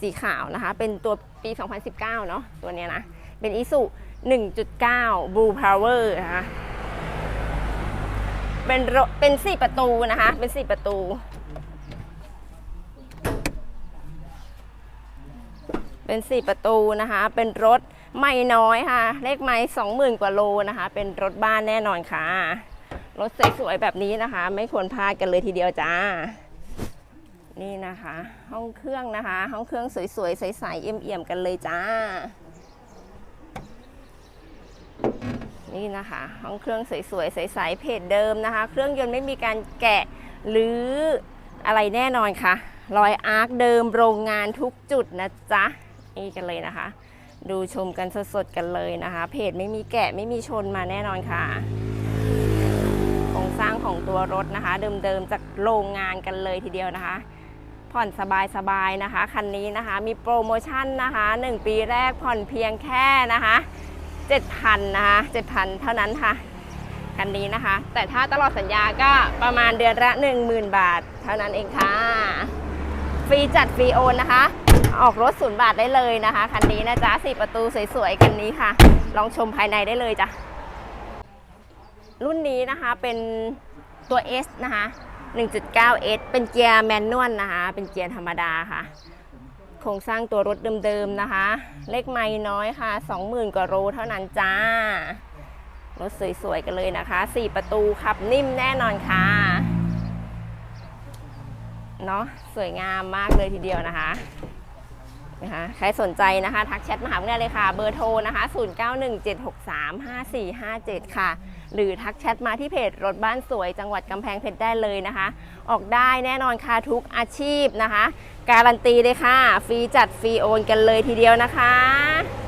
สีขาวนะคะ เป็นตัวปี 2019 เนาะตัวเนี้ยนะ เป็นอิสุ1.9 Blue Power นะคะ เป็นรถเป็น4ประตูนะคะ เป็น4ประตู เป็น4ประตูนะคะ เป็นรถไม่น้อยค่ะ เลขไม่20,000กว่าโลนะคะ เป็นรถบ้านแน่นอนค่ะ รถสวยๆแบบนี้นะคะ ไม่ควรพลาดกันเลยทีเดียวจ้า นี่นะคะ ห้องเครื่องนะคะ ห้องเครื่องสวยๆ ใสๆเอี่ยมๆกันเลยจ้า นี่นะคะ ห้องเครื่องสวยๆ ใสๆเพจเดิมนะคะ เครื่องยนต์ไม่มีการแกะหรืออะไรแน่นอนค่ะรอยอาร์คเดิมโรงงานทุกจุดนะจ๊ะ นี่กันเลยนะคะ ดูชมกันสดๆกันเลยนะคะ เพจไม่มีแกะไม่มีชนมาแน่นอนค่ะโครงสร้างของตัวรถนะคะ เดิมๆจากโรงงานกันเลยทีเดียวนะคะ ผ่อนสบายๆนะคะ คันนี้นะคะ มีโปรโมชั่นนะคะ 1 ปีแรกผ่อนเพียงแค่นะคะ7,000นะคะ7,000 เท่านั้นค่ะ คันนี้นะคะ แต่ถ้าตลอดสัญญาก็ประมาณเดือนละ 10,000 บาท เท่านั้นเองค่ะ ฟรีจัดฟรีโอนนะคะ ออกรถศูนย์บาทได้เลยนะคะ คันนี้นะจ๊ะสี่ประตูสวยๆ คันนี้ค่ะ ลองชมภายในได้เลยจ้ะรุ่นนี้นะคะเป็นตัว S นะคะ 1.9S เป็นเกียร์แมนนวลนะคะ เป็นเกียร์ธรรมดาค่ะ โครงสร้างตัวรถเดิมๆนะคะ เลขไม่น้อยค่ะ 20,000 กว่าโลเท่านั้นจ้า รถสวยๆกันเลยนะคะ 4 ประตูขับนิ่มแน่นอนค่ะ เนาะสวยงามมากเลยทีเดียวนะคะนะคะใครสนใจนะคะ ทักแชทมาหาเพื่อนเลยค่ะ เบอร์โทรนะคะ 0917635457 ค่ะ หรือทักแชทมาที่เพจรถบ้านสวยจังหวัดกำแพงเพชรได้เลยนะคะ ออกได้แน่นอนค่ะทุกอาชีพนะคะ การันตีเลยค่ะ ฟรีจัดฟรีโอนกันเลยทีเดียวนะคะ